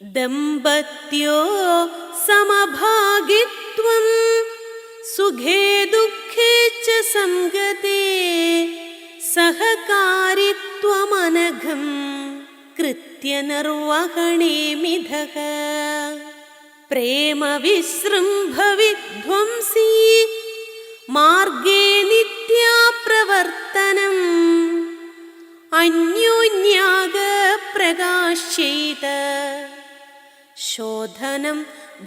ദമ്പത്യോ സമഭാഗിത്വം സുഖേ ദുഃഖേ ച സംഗതേ സഹകാരിത്വമനഘം കൃത്യനിർവഹണേ മിഥഃ പ്രേമവിസൃംഭവിധ്വംസീ മാർഗേ നിത്യാപ്രവർത്തനം അന്യോന്യാഗ പ്രകാശ്യൈത ശോധനം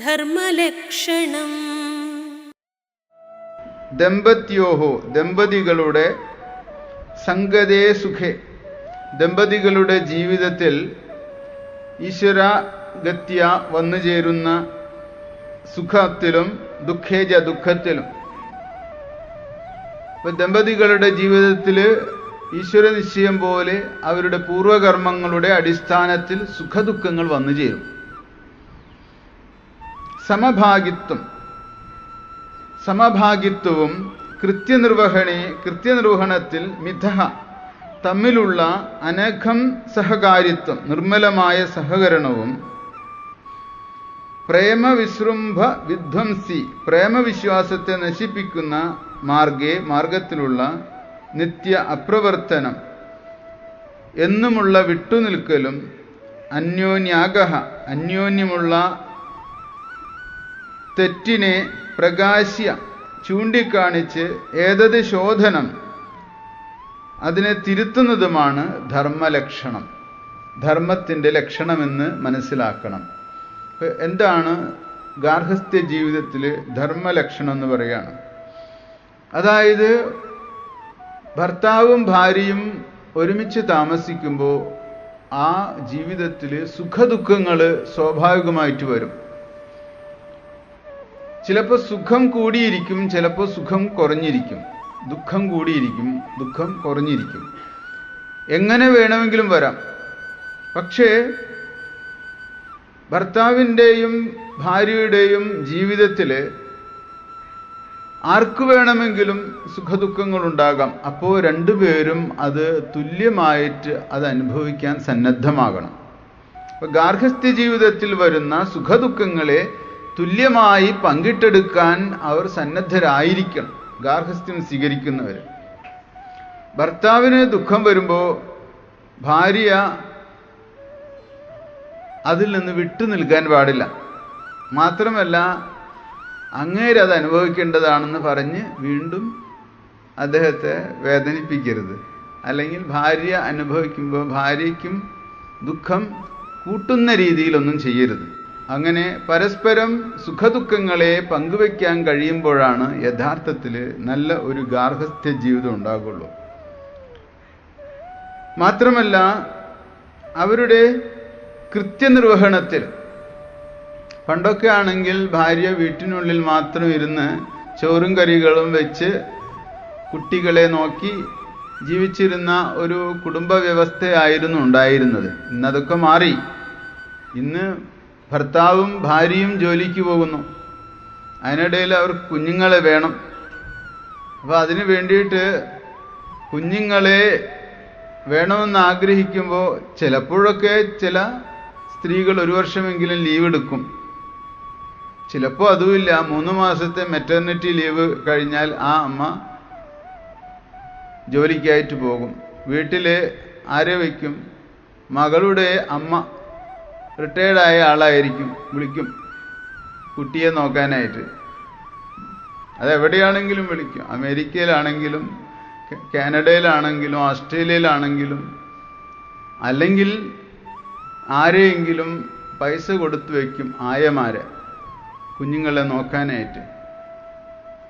ധർമ്മലക്ഷണം. ദമ്പത്യോഹോ ദമ്പതികളുടെ സംഗതേ സുഖേ. ദമ്പതികളുടെ ജീവിതത്തിൽ ഈശ്വരഗത്യ വന്നു ചേരുന്ന സുഖത്തിലും ദുഃഖേജ ദുഃഖത്തിലും. ഇപ്പൊ ദമ്പതികളുടെ ജീവിതത്തിൽ ഈശ്വര നിശ്ചയം പോലെ അവരുടെ പൂർവകർമ്മങ്ങളുടെ അടിസ്ഥാനത്തിൽ സുഖദുഃഖങ്ങൾ വന്നു ചേരും. സമഭാഗിത്വം. സമഭാഗിത്വവും കൃത്യനിർവഹണി കൃത്യനിർവഹണത്തിൽ മിഥ തമ്മിലുള്ള അനഘം സഹകാരിത്വം നിർമ്മലമായ സഹകരണവും പ്രേമവിശൃംഭ വിധ്വംസി പ്രേമവിശ്വാസത്തെ നശിപ്പിക്കുന്ന മാർഗേ മാർഗത്തിലുള്ള നിത്യ അപ്രവർത്തനം എന്നുമുള്ള വിട്ടുനിൽക്കലും അന്യോന്യാഗ അന്യോന്യമുള്ള തെറ്റിനെ പ്രകാശ്യ ചൂണ്ടിക്കാണിച്ച് ഏതത് ശോധനം? അതിനെ തിരുത്തുന്നതുമാണ് ധർമ്മലക്ഷണം. ധർമ്മത്തിന്റെ ലക്ഷണമെന്ന് മനസ്സിലാക്കണം. എന്താണ് ഗാർഹസ്ഥ്യ ജീവിതത്തിൽ ധർമ്മലക്ഷണം എന്ന് പറയുകയാണ്? അതായത് ഭർത്താവും ഭാര്യയും ഒരുമിച്ച് താമസിക്കുമ്പോൾ ആ ജീവിതത്തിൽ സുഖദുഃഖങ്ങൾ സ്വാഭാവികമായിട്ട് വരും. ചിലപ്പോൾ സുഖം കൂടിയിരിക്കും ചിലപ്പോൾ സുഖം കുറഞ്ഞിരിക്കും. ദുഃഖം കൂടിയിരിക്കും ദുഃഖം കുറഞ്ഞിരിക്കും. എങ്ങനെ വേണമെങ്കിലും വരാം. പക്ഷേ ഭർത്താവിന്റെയും ഭാര്യയുടെയും ജീവിതത്തിൽ ആർക്കു വേണമെങ്കിലും സുഖദുഃഖങ്ങൾ ഉണ്ടാകാം അപ്പോൾ രണ്ടുപേരും അത് തുല്യമായിട്ട് അത് അനുഭവിക്കാൻ സന്നദ്ധമാകണം. അപ്പൊ ഗാർഹസ്ഥ്യ ജീവിതത്തിൽ വരുന്ന സുഖദുഃഖങ്ങളെ തുല്യമായി പങ്കിട്ടെടുക്കാൻ അവർ സന്നദ്ധരായിരിക്കണം. ഗാർഹസ്ഥ്യം സ്വീകരിക്കുന്നവർ. ഭർത്താവിന് ദുഃഖം വരുമ്പോൾ ഭാര്യ അതിൽ നിന്ന് വിട്ടു നിൽക്കാൻ പാടില്ല. മാത്രമല്ല അങ്ങേര് അത് അനുഭവിക്കേണ്ടതാണെന്ന് പറഞ്ഞ് വീണ്ടും അദ്ദേഹത്തെ വേദനിപ്പിക്കരുത്. അല്ലെങ്കിൽ ഭാര്യ അനുഭവിക്കുമ്പോൾ ഭാര്യയ്ക്കും ദുഃഖം കൂട്ടുന്ന രീതിയിലൊന്നും ചെയ്യരുത്. അങ്ങനെ പരസ്പരം സുഖദുഃഖങ്ങളെ പങ്കുവെക്കാൻ കഴിയുമ്പോഴാണ് യഥാർത്ഥത്തിൽ നല്ല ഒരു ഗാർഹസ്ഥ്യ ജീവിതം ഉണ്ടാകുള്ളൂ. മാത്രമല്ല അവരുടെ കൃത്യനിർവഹണത്തിൽ പണ്ടൊക്കെ ആണെങ്കിൽ ഭാര്യ വീട്ടിനുള്ളിൽ മാത്രം ഇരുന്ന് ചോറും കറികളും വെച്ച് കുട്ടികളെ നോക്കി ജീവിച്ചിരുന്ന ഒരു കുടുംബ വ്യവസ്ഥയായിരുന്നു ഉണ്ടായിരുന്നത്. ഇന്നതൊക്കെ മാറി. ഇന്ന് ഭർത്താവും ഭാര്യയും ജോലിക്ക് പോകുന്നു. അതിനിടയിൽ അവർ കുഞ്ഞുങ്ങളെ വേണം. അപ്പോൾ അതിന് വേണ്ടിയിട്ട് കുഞ്ഞുങ്ങളെ വേണമെന്ന് ആഗ്രഹിക്കുമ്പോൾ ചിലപ്പോഴൊക്കെ ചില സ്ത്രീകൾ ഒരു വർഷമെങ്കിലും ലീവ് എടുക്കും. ചിലപ്പോൾ അതുമില്ല മൂന്ന് മാസത്തെ മെറ്റർണിറ്റി ലീവ് കഴിഞ്ഞാൽ ആ അമ്മ ജോലിക്കായിട്ട് പോകും. വീട്ടിൽ ആരെ വയ്ക്കും മകളുടെ അമ്മ റിട്ടയർഡായ ആളായിരിക്കും വിളിക്കും. കുട്ടിയെ നോക്കാനായിട്ട്. അതെവിടെയാണെങ്കിലും വിളിക്കും. അമേരിക്കയിലാണെങ്കിലും കാനഡയിലാണെങ്കിലും ഓസ്ട്രേലിയയിലാണെങ്കിലും അല്ലെങ്കിൽ ആരെയെങ്കിലും പൈസ കൊടുത്തു വയ്ക്കും ആയമാരെ കുഞ്ഞുങ്ങളെ നോക്കാനായിട്ട്.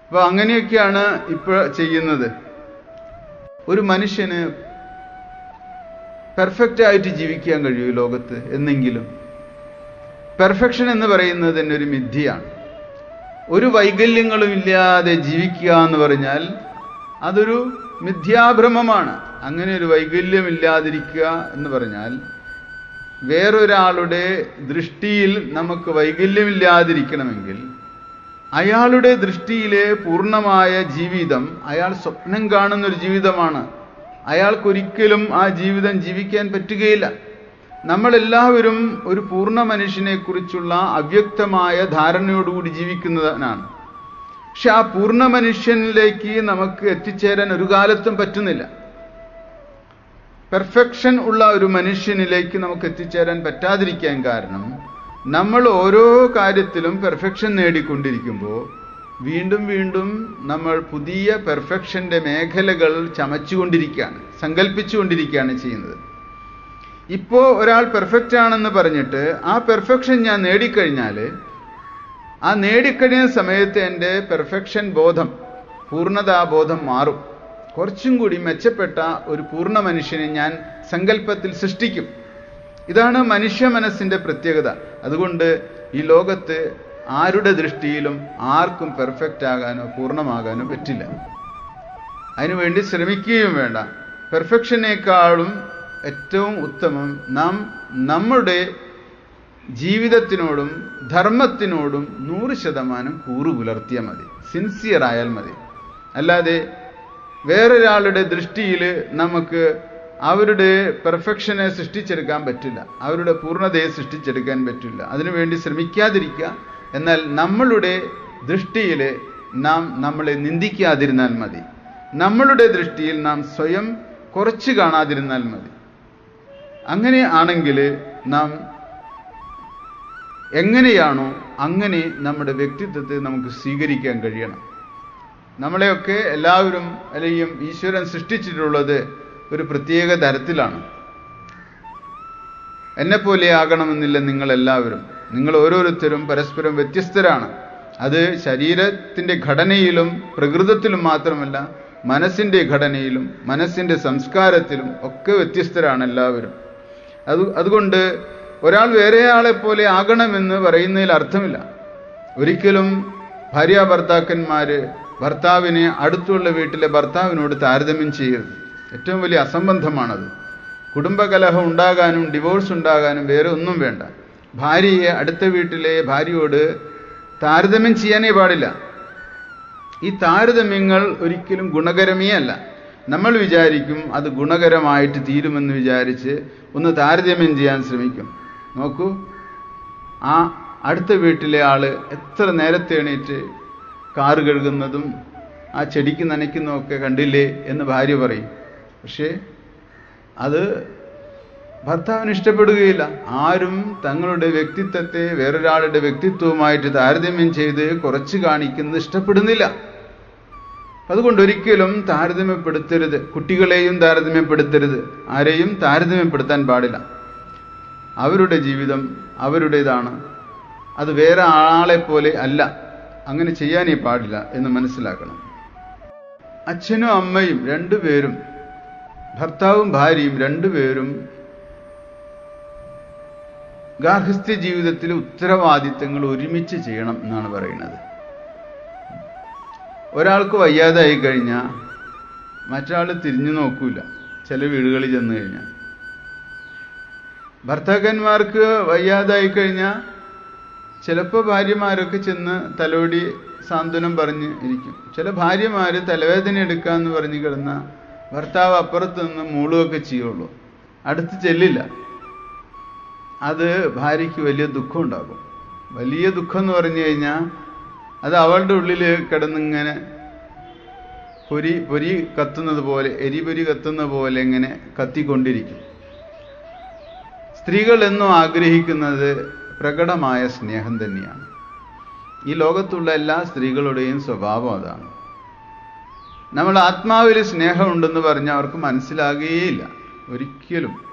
അപ്പോൾ അങ്ങനെയൊക്കെയാണ് ഇപ്പോൾ ചെയ്യുന്നത്. ഒരു മനുഷ്യന് പെർഫെക്റ്റ് ആയിട്ട് ജീവിക്കാൻ കഴിയൂ ലോകത്ത് എന്നെങ്കിലും. പെർഫെക്ഷൻ എന്ന് പറയുന്നത് തന്നെ ഒരു മിഥ്യയാണ്. ഒരു വൈകല്യങ്ങളും ഇല്ലാതെ ജീവിക്കുക എന്ന് പറഞ്ഞാൽ അതൊരു മിഥ്യാഭ്രമമാണ്. അങ്ങനെ ഒരു വൈകല്യമില്ലാതിരിക്കുക എന്ന് പറഞ്ഞാൽ വേറൊരാളുടെ ദൃഷ്ടിയിൽ നമുക്ക് വൈകല്യമില്ലാതിരിക്കണമെങ്കിൽ അയാളുടെ ദൃഷ്ടിയിലെ പൂർണമായ ജീവിതം അയാൾ സ്വപ്നം കാണുന്നൊരു ജീവിതമാണ്. അയാൾക്കൊരിക്കലും ആ ജീവിതം ജീവിക്കാൻ പറ്റുകയില്ല. നമ്മളെല്ലാവരും ഒരു പൂർണ മനുഷ്യനെ കുറിച്ചുള്ള അവ്യക്തമായ ധാരണയോടുകൂടി ജീവിക്കുന്നതിനാണ് പക്ഷെ ആ പൂർണ മനുഷ്യനിലേക്ക് നമുക്ക് എത്തിച്ചേരാൻ ഒരു കാലത്തും പറ്റുന്നില്ല. പെർഫെക്ഷൻ ഉള്ള ഒരു മനുഷ്യനിലേക്ക് നമുക്ക് എത്തിച്ചേരാൻ പറ്റാതിരിക്കാൻ കാരണം നമ്മൾ ഓരോ കാര്യത്തിലും പെർഫെക്ഷൻ നേടിക്കൊണ്ടിരിക്കുമ്പോൾ വീണ്ടും വീണ്ടും നമ്മൾ പുതിയ പെർഫെക്ഷന്റെ മേഖലകൾ ചമച്ചുകൊണ്ടിരിക്കുകയാണ് സങ്കല്പിച്ചുകൊണ്ടിരിക്കുകയാണ് ചെയ്യുന്നത്. ഇപ്പോൾ ഒരാൾ പെർഫെക്റ്റ് ആണെന്ന് പറഞ്ഞിട്ട് ആ പെർഫെക്ഷൻ ഞാൻ നേടിക്കഴിഞ്ഞാൽ ആ നേടിക്കഴിഞ്ഞ സമയത്ത് എന്റെ പെർഫെക്ഷൻ ബോധം പൂർണതാബോധം മാറും. കുറച്ചും കൂടി മെച്ചപ്പെട്ട ഒരു പൂർണ മനുഷ്യനെ ഞാൻ സങ്കല്പത്തിൽ സൃഷ്ടിക്കും. ഇതാണ് മനുഷ്യ മനസ്സിന്റെ പ്രത്യേകത. അതുകൊണ്ട് ഈ ലോകത്ത് ആരുടെ ദൃഷ്ടിയിലും ആർക്കും പെർഫെക്റ്റ് ആകാനോ പൂർണമാകാനോ പറ്റില്ല. അതിനുവേണ്ടി ശ്രമിക്കുകയും വേണ്ട. പെർഫെക്ഷനേക്കാളും ഏറ്റവും ഉത്തമം നാം നമ്മുടെ ജീവിതത്തിനോടും ധർമ്മത്തിനോടും നൂറ് ശതമാനം കൂറു പുലർത്തിയാൽ മതി. സിൻസിയർ ആയാൽ മതി. അല്ലാതെ വേറൊരാളുടെ ദൃഷ്ടിയിൽ നമുക്ക് അവരുടെ പെർഫെക്ഷനെ സൃഷ്ടിച്ചെടുക്കാൻ പറ്റില്ല. അവരുടെ പൂർണതയെ സൃഷ്ടിച്ചെടുക്കാൻ പറ്റില്ല. അതിനുവേണ്ടി ശ്രമിക്കാതിരിക്കുക. എന്നാൽ നമ്മളുടെ ദൃഷ്ടിയിൽ നാം നമ്മളെ നിന്ദിക്കാതിരുന്നാൽ മതി. നമ്മളുടെ ദൃഷ്ടിയിൽ നാം സ്വയം കുറച്ച് കാണാതിരുന്നാൽ മതി. അങ്ങനെ ആണെങ്കിൽ നാം എങ്ങനെയാണോ അങ്ങനെ നമ്മുടെ വ്യക്തിത്വത്തെ നമുക്ക് സ്വീകരിക്കാൻ കഴിയണം. നമ്മളെയൊക്കെ എല്ലാവരും അല്ലെങ്കിൽ ഈശ്വരൻ സൃഷ്ടിച്ചിട്ടുള്ളത് ഒരു പ്രത്യേക തരത്തിലാണ്. എന്നെപ്പോലെ ആകണമെന്നില്ല നിങ്ങളെല്ലാവരും. നിങ്ങൾ ഓരോരുത്തരും പരസ്പരം വ്യത്യസ്തരാണ്. അത് ശരീരത്തിന്റെ ഘടനയിലും പ്രകൃതത്തിലും മാത്രമല്ല മനസ്സിന്റെ ഘടനയിലും മനസ്സിന്റെ സംസ്കാരത്തിലും ഒക്കെ വ്യത്യസ്തരാണ് എല്ലാവരും. അത് അതുകൊണ്ട് ഒരാൾ വേറെയാളെ പോലെ ആകണമെന്ന് പറയുന്നതിൽ അർത്ഥമില്ല. ഒരിക്കലും ഭാര്യ ഭർത്താക്കന്മാർ ഭർത്താവിനെ അടുത്തുള്ള വീട്ടിലെ ഭർത്താവിനോട് താരതമ്യം ചെയ്യരുത്. ഏറ്റവും വലിയ അസംബന്ധമാണത്. കുടുംബകലഹം ഉണ്ടാകാനും ഡിവോഴ്സ് ഉണ്ടാകാനും വേറെ ഒന്നും വേണ്ട. ഭാര്യയെ അടുത്ത വീട്ടിലെ ഭാര്യയോട് താരതമ്യം ചെയ്യാനേ പാടില്ല. ഈ താരതമ്യങ്ങൾ ഒരിക്കലും ഗുണകരമേ അല്ല. നമ്മൾ വിചാരിക്കും അത് ഗുണകരമായിട്ട് തീരുമെന്ന് വിചാരിച്ച് ഒന്ന് താരതമ്യം ചെയ്യാൻ ശ്രമിക്കും. നോക്കൂ ആ അടുത്ത വീട്ടിലെ ആൾ എത്ര നേരത്തെ എണീറ്റ് കാറ് കഴുകുന്നതും ആ ചെടിക്ക് നനയ്ക്കുന്നതൊക്കെ കണ്ടില്ലേ എന്ന് ഭാര്യ പറയും. പക്ഷേ അത് ഭർത്താവിന് ഇഷ്ടപ്പെടുകയില്ല. ആരും തങ്ങളുടെ വ്യക്തിത്വത്തെ വേറൊരാളുടെ വ്യക്തിത്വവുമായിട്ട് താരതമ്യം ചെയ്ത് കുറച്ച് കാണിക്കുന്നത് ഇഷ്ടപ്പെടുന്നില്ല. അതുകൊണ്ട് ഒരിക്കലും താരതമ്യപ്പെടുത്തരുത്. കുട്ടികളെയും താരതമ്യപ്പെടുത്തരുത്. ആരെയും താരതമ്യപ്പെടുത്താൻ പാടില്ല. അവരുടെ ജീവിതം അവരുടേതാണ്. അത് വേറെ ആളെ പോലെ അല്ല. അങ്ങനെ ചെയ്യാനേ പാടില്ല എന്ന് മനസ്സിലാക്കണം. അച്ഛനും അമ്മയും രണ്ടുപേരും ഭർത്താവും ഭാര്യയും രണ്ടുപേരും ഗാർഹസ്ഥ്യ ജീവിതത്തിലെ ഉത്തരവാദിത്തങ്ങൾ ഒരുമിച്ച് ചെയ്യണം എന്നാണ് പറയുന്നത്. ഒരാൾക്ക് വയ്യാതായി കഴിഞ്ഞാൽ മറ്റാൾ തിരിഞ്ഞു നോക്കൂല. ചില വീടുകളിൽ ചെന്ന് കഴിഞ്ഞാൽ. ഭർത്താക്കന്മാർക്ക് വയ്യാതായി കഴിഞ്ഞാൽ ചിലപ്പോൾ ഭാര്യമാരൊക്കെ ചെന്ന് തലോടി സാന്ത്വനം പറഞ്ഞ് ഇരിക്കും. ചില ഭാര്യമാർ തലവേദന എടുക്കാന്ന് പറഞ്ഞ് കിടന്ന ഭർത്താവ് അപ്പുറത്ത് നിന്ന് മൂളുകയൊക്കെ ചെയ്യുള്ളൂ. അടുത്ത് ചെല്ലില്ല. അത് ഭാര്യയ്ക്ക് വലിയ ദുഃഖം ഉണ്ടാകും വലിയ ദുഃഖം എന്ന് പറഞ്ഞു കഴിഞ്ഞാൽ അത് അവളുടെ ഉള്ളിൽ കിടന്നിങ്ങനെ പൊരി പൊരി കത്തുന്നത് പോലെ എരിപൊരി കത്തുന്ന പോലെ ഇങ്ങനെ കത്തിക്കൊണ്ടിരിക്കും. സ്ത്രീകൾ എന്നും ആഗ്രഹിക്കുന്നത് പ്രകടമായ സ്നേഹം തന്നെയാണ്. ഈ ലോകത്തുള്ള എല്ലാ സ്ത്രീകളുടെയും സ്വഭാവം അതാണ്. നമ്മൾ ആത്മാവിൽ സ്നേഹമുണ്ടെന്ന് പറഞ്ഞാൽ അവർക്ക് മനസ്സിലാകുകയില്ല ഒരിക്കലും.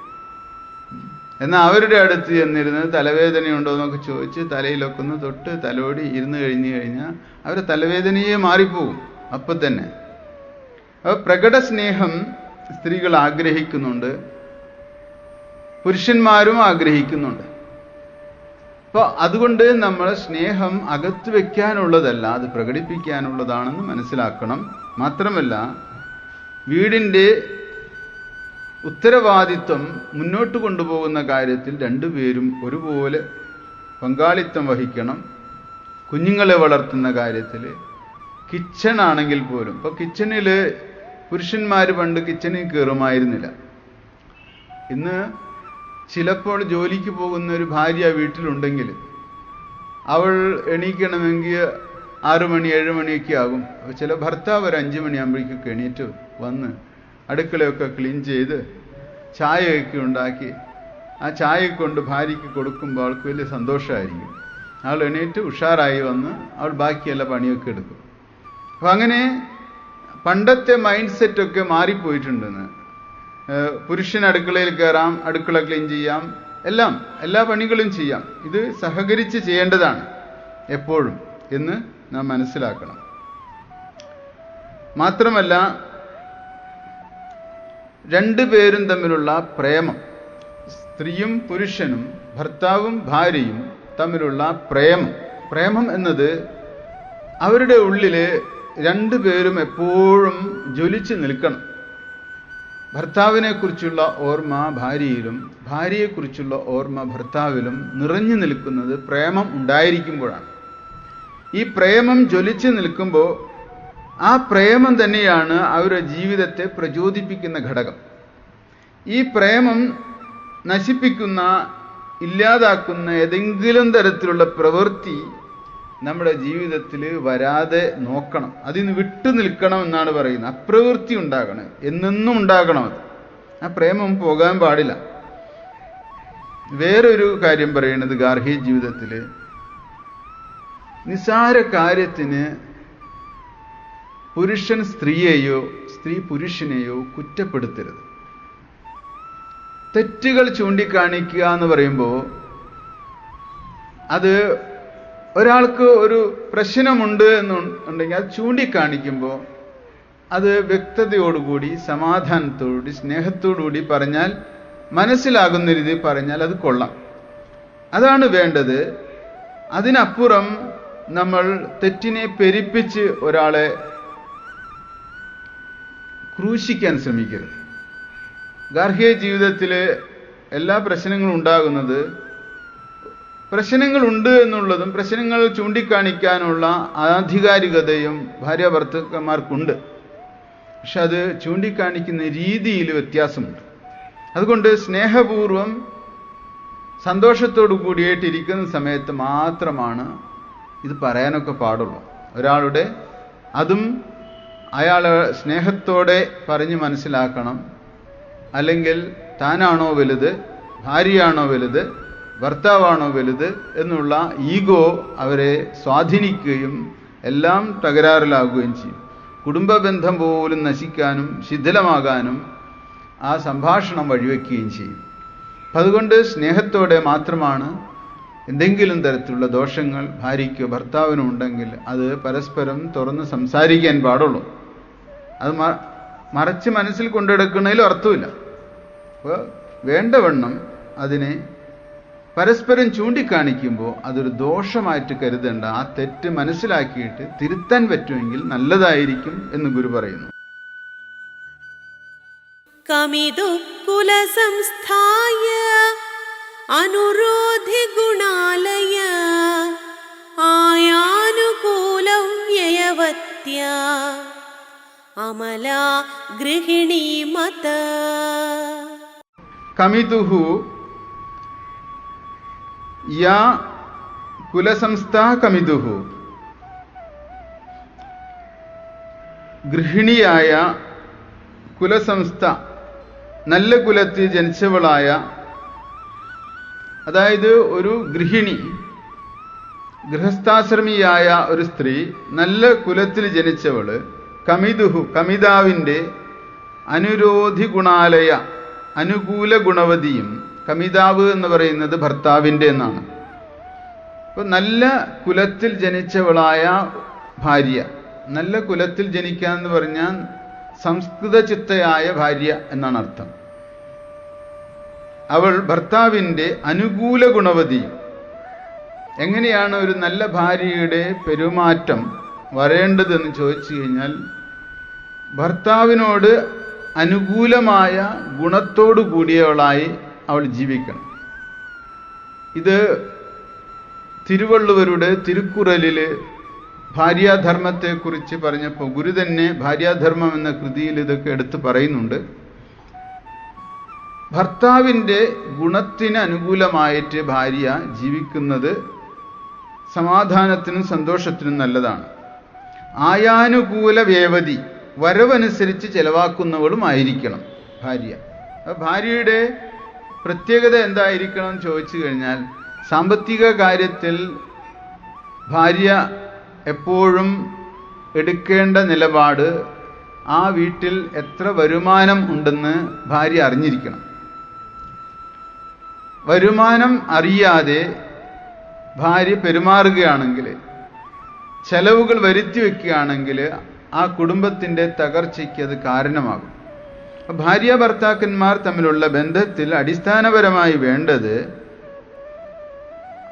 എന്നാൽ അവരുടെ അടുത്ത് ചെന്നിരുന്ന് തലവേദനയുണ്ടോ എന്നൊക്കെ ചോദിച്ച് തലയിലൊക്കെ ഒന്ന് തൊട്ട് തലോടി ഇരുന്ന് കഴിഞ്ഞു കഴിഞ്ഞാൽ അവരുടെ തലവേദനയെ മാറിപ്പോകും അപ്പം തന്നെ. അപ്പോൾ പ്രകട സ്നേഹം സ്ത്രീകൾ ആഗ്രഹിക്കുന്നുണ്ട്. പുരുഷന്മാരും ആഗ്രഹിക്കുന്നുണ്ട്. അപ്പോൾ അതുകൊണ്ട് നമ്മൾ സ്നേഹം അകത്ത് വെക്കാനുള്ളതല്ല അത് പ്രകടിപ്പിക്കാനുള്ളതാണെന്ന് മനസ്സിലാക്കണം. മാത്രമല്ല വീടിന്റെ ഉത്തരവാദിത്വം മുന്നോട്ട് കൊണ്ടുപോകുന്ന കാര്യത്തിൽ രണ്ടുപേരും ഒരുപോലെ പങ്കാളിത്തം വഹിക്കണം. കുഞ്ഞുങ്ങളെ വളർത്തുന്ന കാര്യത്തിൽ കിച്ചൺ ആണെങ്കിൽ പോലും. ഇപ്പോൾ കിച്ചണിൽ പുരുഷന്മാർ പണ്ട് കിച്ചണിൽ കയറുമായിരുന്നില്ല ഇന്ന് ചിലപ്പോൾ ജോലിക്ക് പോകുന്ന ഒരു ഭാര്യ വീട്ടിലുണ്ടെങ്കിൽ അവൾ എണീക്കണമെങ്കിൽ ആറു മണി ഏഴ് മണിയൊക്കെ ആകും. ചില ഭർത്താവ് ഒരു അഞ്ച് മണിയാകുമ്പോഴേക്കൊക്കെ എണീറ്റ് വന്ന് അടുക്കളയൊക്കെ ക്ലീൻ ചെയ്ത് ചായയൊക്കെ ഉണ്ടാക്കി. ആ ചായ കൊണ്ട് ഭാര്യയ്ക്ക് കൊടുക്കുമ്പോൾ അവൾക്ക് വലിയ സന്തോഷമായിരിക്കും. അവൾ എണീറ്റ് ഉഷാറായി വന്ന് അവൾ ബാക്കിയെല്ലാം പണിയൊക്കെ എടുക്കും. അപ്പം അങ്ങനെ പണ്ടത്തെ മൈൻഡ് സെറ്റൊക്കെ മാറിപ്പോയിട്ടുണ്ടെന്ന്. പുരുഷൻ അടുക്കളയിൽ കയറാം അടുക്കള ക്ലീൻ ചെയ്യാം എല്ലാം എല്ലാ പണികളും ചെയ്യാം. ഇത് സഹകരിച്ച് ചെയ്യേണ്ടതാണ് എപ്പോഴും എന്ന് നാം മനസ്സിലാക്കണം. മാത്രമല്ല രണ്ടു പേരും തമ്മിലുള്ള പ്രേമം സ്ത്രീയും പുരുഷനും ഭർത്താവും ഭാര്യയും തമ്മിലുള്ള പ്രേമം. പ്രേമം എന്നത് അവരുടെ ഉള്ളിൽ രണ്ടുപേരും എപ്പോഴും ജ്വലിച്ച് നിൽക്കണം. ഭർത്താവിനെക്കുറിച്ചുള്ള ഓർമ്മ ഭാര്യയിലും ഭാര്യയെക്കുറിച്ചുള്ള ഓർമ്മ ഭർത്താവിലും നിറഞ്ഞു നിൽക്കുന്നത് പ്രേമം ഉണ്ടായിരിക്കുമ്പോഴാണ്. ഈ പ്രേമം ജ്വലിച്ച് നിൽക്കുമ്പോൾ ആ പ്രേമം തന്നെയാണ് അവരുടെ ജീവിതത്തെ പ്രചോദിപ്പിക്കുന്ന ഘടകം. ഈ പ്രേമം നശിപ്പിക്കുന്ന ഇല്ലാതാക്കുന്ന ഏതെങ്കിലും തരത്തിലുള്ള പ്രവൃത്തി നമ്മുടെ ജീവിതത്തിൽ വരാതെ നോക്കണം. അതിന് വിട്ടു നിൽക്കണം എന്നാണ് പറയുന്നത്. അപ്രവൃത്തി ഉണ്ടാകണം. എന്നെന്നും ഉണ്ടാകണം അത്. ആ പ്രേമം പോകാൻ പാടില്ല. വേറൊരു കാര്യം പറയുന്നത് ഗാർഹിക ജീവിതത്തിൽ നിസാര കാര്യത്തിന് പുരുഷൻ സ്ത്രീയെയോ സ്ത്രീ പുരുഷനെയോ കുറ്റപ്പെടുത്തരുത്. തെറ്റുകൾ ചൂണ്ടിക്കാണിക്കുക എന്ന് പറയുമ്പോൾ അത് ഒരാൾക്ക് ഒരു പ്രശ്നമുണ്ട് എന്നുണ്ടെങ്കിൽ അത് ചൂണ്ടിക്കാണിക്കുമ്പോൾ അത് വ്യക്തതയോടുകൂടി സമാധാനത്തോടുകൂടി സ്നേഹത്തോടുകൂടി പറഞ്ഞാൽ മനസ്സിലാകുന്ന രീതിയിൽ പറഞ്ഞാൽ അത് കൊള്ളാം. അതാണ് വേണ്ടത്. അതിനപ്പുറം നമ്മൾ തെറ്റിനെ പെരിപ്പിച്ച് ഒരാളെ ക്രൂശിക്കാൻ ശ്രമിക്കരുത്. ഗാർഹിക ജീവിതത്തിൽ എല്ലാ പ്രശ്നങ്ങളും ഉണ്ടാകുന്നത് പ്രശ്നങ്ങളുണ്ട് എന്നുള്ളതും പ്രശ്നങ്ങൾ ചൂണ്ടിക്കാണിക്കാനുള്ള ആധികാരികതയും ഭാര്യ ഭർത്തക്കന്മാർക്കുണ്ട് പക്ഷെ അത് ചൂണ്ടിക്കാണിക്കുന്ന രീതിയിൽ വ്യത്യാസമുണ്ട്. അതുകൊണ്ട് സ്നേഹപൂർവം സന്തോഷത്തോടു കൂടിയിട്ടിരിക്കുന്ന സമയത്ത് മാത്രമാണ് ഇത് പറയാനൊക്കെ പാടുള്ളൂ. ഒരാളുടെ അതും അയാളെ സ്നേഹത്തോടെ പറഞ്ഞ് മനസ്സിലാക്കണം. അല്ലെങ്കിൽ താനാണോ വലുത് ഭാര്യയാണോ വലുത് ഭർത്താവാണോ വലുത് എന്നുള്ള ഈഗോ അവരെ സ്വാധീനിക്കുകയും എല്ലാം തകരാറിലാകുകയും ചെയ്യും. കുടുംബ ബന്ധം പോലും നശിക്കാനും ശിഥിലമാകാനും ആ സംഭാഷണം വഴിവെക്കുകയും ചെയ്യും. അപ്പം അതുകൊണ്ട് സ്നേഹത്തോടെ മാത്രമാണ് എന്തെങ്കിലും തരത്തിലുള്ള ദോഷങ്ങൾ ഭാര്യയ്ക്കോ ഭർത്താവിനോ ഉണ്ടെങ്കിൽ അത് പരസ്പരം തുറന്ന് സംസാരിക്കാൻ പാടുള്ളൂ. അത് മറിച്ച് മനസ്സിൽ കൊണ്ടെടുക്കുന്നതിൽ അർത്ഥമില്ല. അപ്പോൾ വേണ്ടവണ്ണം അതിനെ പരസ്പരം ചൂണ്ടിക്കാണിക്കുമ്പോൾ അതൊരു ദോഷമായിട്ട് കരുതേണ്ട ആ തെറ്റ് മനസ്സിലാക്കിയിട്ട് തിരുത്താൻ പറ്റുമെങ്കിൽ നല്ലതായിരിക്കും എന്ന് ഗുരു പറയുന്നു. അനുരോധി ഗുണാലയ ആയാനുകൂലം അമല ഗൃഹിണി കമിതുഹു യാ കുലസംസ്ഥാ കമിതുഹു. ഗൃഹിണിയായ കുലസംസ്ഥ നല്ല കുലത്തിൽ ജനിച്ചവളായ അതായത് ഒരു ഗൃഹിണി ഗൃഹസ്ഥാശ്രമിയായ ഒരു സ്ത്രീ നല്ല കുലത്തിൽ ജനിച്ചവൾ കമിതുഹു കമിതാവിന്റെ അനുരോധി ഗുണാലയ അനുകൂല ഗുണവതിയും കമിതാവ് എന്ന് പറയുന്നത് ഭർത്താവിന്റെ എന്നാണ്. അപ്പൊ നല്ല കുലത്തിൽ ജനിച്ചവളായ ഭാര്യ നല്ല കുലത്തിൽ ജനിക്കുക എന്ന് പറഞ്ഞാൽ സംസ്കൃത ചിത്തയായ ഭാര്യ എന്നാണ് അർത്ഥം. അവൾ ഭർത്താവിന്റെ അനുകൂല ഗുണവതി എങ്ങനെയാണ് ഒരു നല്ല ഭാര്യയുടെ പെരുമാറ്റം വരേണ്ടതെന്ന് ചോദിച്ചു കഴിഞ്ഞാൽ ഭർത്താവിനോട് അനുകൂലമായ ഗുണത്തോടു കൂടിയവളായി അവൾ ജീവിക്കണം. ഇത് തിരുവള്ളുവരുടെ തിരുക്കുറലിൽ ഭാര്യാധർമ്മത്തെക്കുറിച്ച് പറഞ്ഞപ്പോൾ ഗുരു തന്നെ ഭാര്യാധർമ്മം എന്ന കൃതിയിൽ ഇതൊക്കെ എടുത്ത് പറയുന്നുണ്ട്. ഭർത്താവിന്റെ ഗുണത്തിന് അനുകൂലമായിട്ട് ഭാര്യ ജീവിക്കുന്നത് സമാധാനത്തിനും സന്തോഷത്തിനും നല്ലതാണ്. ആയാനുകൂല വ്യവധി വരവനുസരിച്ച് ചെലവാക്കുന്നവളും ആയിരിക്കണം ഭാര്യ ഭാര്യയുടെ പ്രത്യേകത എന്തായിരിക്കണം എന്ന് ചോദിച്ചു കഴിഞ്ഞാൽ സാമ്പത്തിക കാര്യത്തിൽ ഭാര്യ എപ്പോഴും എടുക്കേണ്ട നിലപാട് ആ വീട്ടിൽ എത്ര വരുമാനം ഉണ്ടെന്ന് ഭാര്യ അറിഞ്ഞിരിക്കണം. വരുമാനം അറിയാതെ ഭാര്യ പെരുമാറുകയാണെങ്കിൽ ചെലവുകൾ വരുത്തി വെക്കുകയാണെങ്കിൽ ആ കുടുംബത്തിന്റെ തകർച്ചയ്ക്ക് അത് കാരണമാകും. ഭാര്യ ഭർത്താക്കന്മാർ തമ്മിലുള്ള ബന്ധത്തിൽ അടിസ്ഥാനപരമായി വേണ്ടത്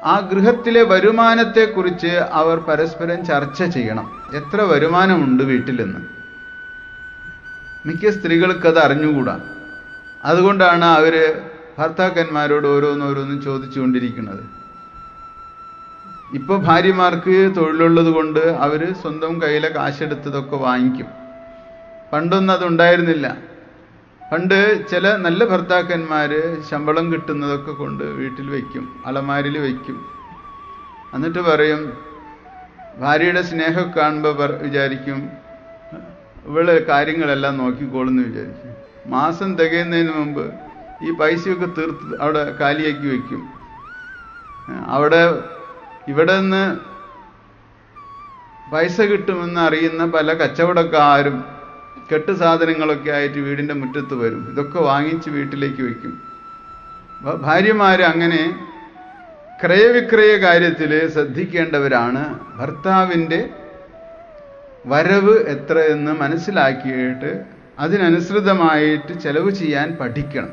ആ ഗൃഹത്തിലെ വരുമാനത്തെക്കുറിച്ച് അവർ പരസ്പരം ചർച്ച ചെയ്യണം. എത്ര വരുമാനമുണ്ട് വീട്ടിലെന്ന്. മിക്ക സ്ത്രീകൾക്ക് അത് അറിഞ്ഞുകൂടാ. അതുകൊണ്ടാണ് അവർ ഭർത്താക്കന്മാരോട് ഓരോന്നോരോന്നും ചോദിച്ചുകൊണ്ടിരിക്കുന്നത്. ഇപ്പൊ ഭാര്യമാർക്ക് തൊഴിലുള്ളത് കൊണ്ട് അവർ സ്വന്തം കയ്യിലെ കാശെടുത്തതൊക്കെ വാങ്ങിക്കും. പണ്ടൊന്നും അതുണ്ടായിരുന്നില്ല. പണ്ട് ചില നല്ല ഭർത്താക്കന്മാര് ശമ്പളം കിട്ടുന്നതൊക്കെ കൊണ്ട് വീട്ടിൽ വെക്കും അലമാരിൽ വെക്കും. എന്നിട്ട് പറയും ഭാര്യയുടെ സ്നേഹം കാണുമ്പോൾ വിചാരിക്കും. ഇവൾ കാര്യങ്ങളെല്ലാം നോക്കിക്കോളെന്ന് വിചാരിക്കും. മാസം തികയുന്നതിന് മുമ്പ് ഈ പൈസയൊക്കെ തീർത്ത് അവിടെ കാലിയാക്കി വെക്കും. അവിടെ ഇവിടെ നിന്ന് പൈസ കിട്ടുമെന്ന് അറിയുന്ന പല കച്ചവടക്കാരും കെട്ട് സാധനങ്ങളൊക്കെ ആയിട്ട് വീടിന്റെ മുറ്റത്ത് വരും. ഇതൊക്കെ വാങ്ങിച്ച് വീട്ടിലേക്ക് വയ്ക്കും. ഭാര്യമാർ അങ്ങനെ ക്രയവിക്രയ കാര്യത്തിൽ ശ്രദ്ധിക്കേണ്ടവരാണ്. ഭർത്താവിന്റെ വരവ് എത്രയെന്ന് മനസ്സിലാക്കിയിട്ട് അതിനനുസൃതമായിട്ട് ചെലവ് ചെയ്യാൻ പഠിക്കണം.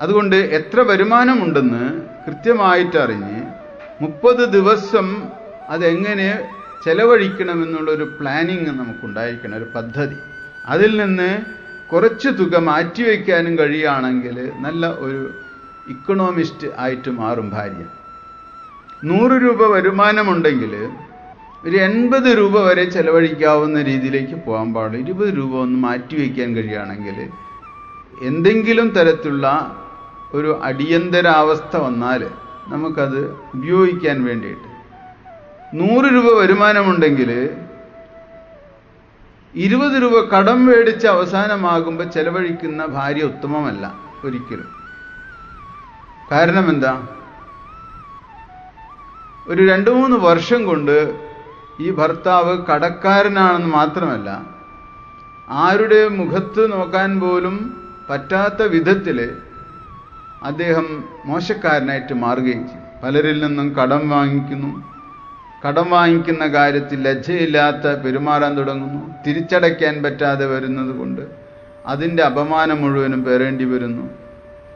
അതുകൊണ്ട് എത്ര വരുമാനമുണ്ടെന്ന് കൃത്യമായിട്ട് അറിഞ്ഞ് മുപ്പത് ദിവസം അതെങ്ങനെ ചെലവഴിക്കണമെന്നുള്ളൊരു പ്ലാനിങ് നമുക്കുണ്ടായിരിക്കണം ഒരു പദ്ധതി. അതിൽ നിന്ന് കുറച്ച് തുക മാറ്റിവെക്കാനും കഴിയുകയാണെങ്കിൽ നല്ല ഒരു ഇക്കണോമിസ്റ്റ് ആയിട്ട് മാറും ഭാര്യ. നൂറ് രൂപ വരുമാനമുണ്ടെങ്കിൽ ഒരു എൺപത് രൂപ വരെ ചെലവഴിക്കാവുന്ന രീതിയിലേക്ക് പോകാൻ പാടില്ല ഇരുപത് രൂപ ഒന്ന് മാറ്റിവെക്കാൻ കഴിയുകയാണെങ്കിൽ എന്തെങ്കിലും തരത്തിലുള്ള ഒരു അടിയന്തരാവസ്ഥ വന്നാൽ നമുക്കത് ഉപയോഗിക്കാൻ വേണ്ടിയിട്ട്. നൂറ് രൂപ വരുമാനമുണ്ടെങ്കിൽ ഇരുപത് രൂപ കടം മേടിച്ച് അവസാനമാകുമ്പോൾ ചെലവഴിക്കുന്ന ഭാര്യ ഉത്തമമല്ല ഒരിക്കലും. കാരണം എന്താ ഒരു രണ്ട് മൂന്ന് വർഷം കൊണ്ട് ഈ ഭർത്താവ് കടക്കാരനാണെന്ന് മാത്രമല്ല ആരുടെ മുഖത്ത് നോക്കാൻ പോലും പറ്റാത്ത വിധത്തിൽ അദ്ദേഹം മോശക്കാരനായിട്ട് മാറുകയും ചെയ്യും പലരിൽ നിന്നും കടം വാങ്ങിക്കുന്നു. കടം വാങ്ങിക്കുന്ന കാര്യത്തിൽ ലജ്ജയില്ലാത്ത പെരുമാറാൻ തുടങ്ങുന്നു. തിരിച്ചടയ്ക്കാൻ പറ്റാതെ വരുന്നത് കൊണ്ട് അതിന്റെ അപമാനം മുഴുവനും പേരേണ്ടി വരുന്നു.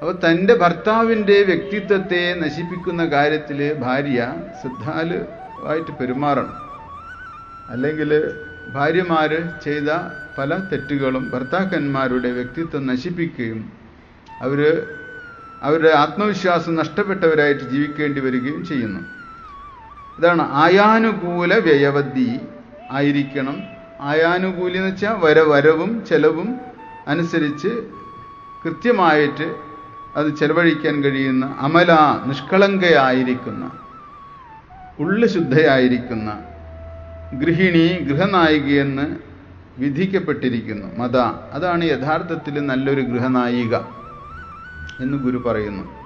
അപ്പോൾ തന്റെ ഭർത്താവിന്റെ വ്യക്തിത്വത്തെ നശിപ്പിക്കുന്ന കാര്യത്തിൽ ഭാര്യ ശ്രദ്ധാലുവായിട്ട് പെരുമാറണം. അല്ലെങ്കിൽ ഭാര്യമാർ ചെയ്ത പല തെറ്റുകളും ഭർത്താക്കന്മാരുടെ വ്യക്തിത്വം നശിപ്പിക്കുകയും അവർ അവരുടെ ആത്മവിശ്വാസം നഷ്ടപ്പെട്ടവരായിട്ട് ജീവിക്കേണ്ടി വരികയും ചെയ്യുന്നു. ഇതാണ് ആയാനുകൂല വ്യയവധി ആയിരിക്കണം. ആയാനുകൂലി എന്ന് വെച്ചാൽ വര വരവും ചെലവും അനുസരിച്ച് കൃത്യമായിട്ട് അത് ചെലവഴിക്കാൻ കഴിയുന്ന അമല നിഷ്കളങ്കയായിരിക്കുന്ന ഉള്ളു ശുദ്ധയായിരിക്കുന്ന ഗൃഹിണി ഗൃഹനായികയെന്ന് വിധിക്കപ്പെട്ടിരിക്കുന്നു. മത. അതാണ് യഥാർത്ഥത്തിൽ നല്ലൊരു ഗൃഹനായിക. എന്ന് ഗുരു പറയുന്നു.